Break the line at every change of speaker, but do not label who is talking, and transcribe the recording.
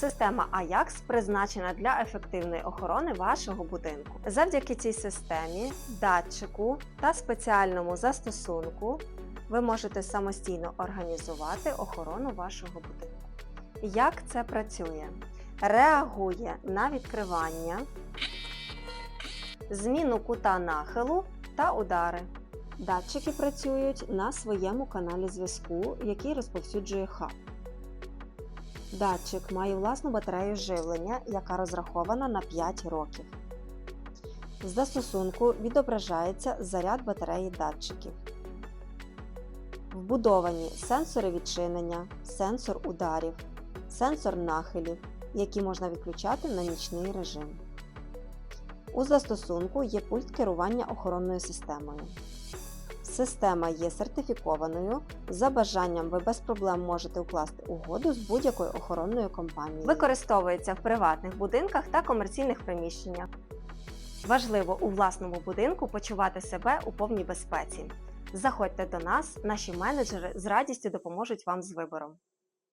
Система Ajax призначена для ефективної охорони вашого будинку. Завдяки цій системі, датчику та спеціальному застосунку ви можете самостійно організувати охорону вашого будинку. Як це працює? Реагує на відкривання, зміну кута нахилу та удари. Датчики працюють на своєму каналі зв'язку, який розповсюджує хаб. Датчик має власну батарею живлення, яка розрахована на 5 років. З застосунку відображається заряд батареї датчиків. Вбудовані сенсори відчинення, сенсор ударів, сенсор нахилів, які можна відключати на нічний режим. У застосунку є пульт керування охоронною системою. Система є сертифікованою. За бажанням ви без проблем можете укласти угоду з будь-якою охоронною компанією. Використовується в приватних будинках та комерційних приміщеннях. Важливо у власному будинку почувати себе у повній безпеці. Заходьте до нас, наші менеджери з радістю допоможуть вам з вибором.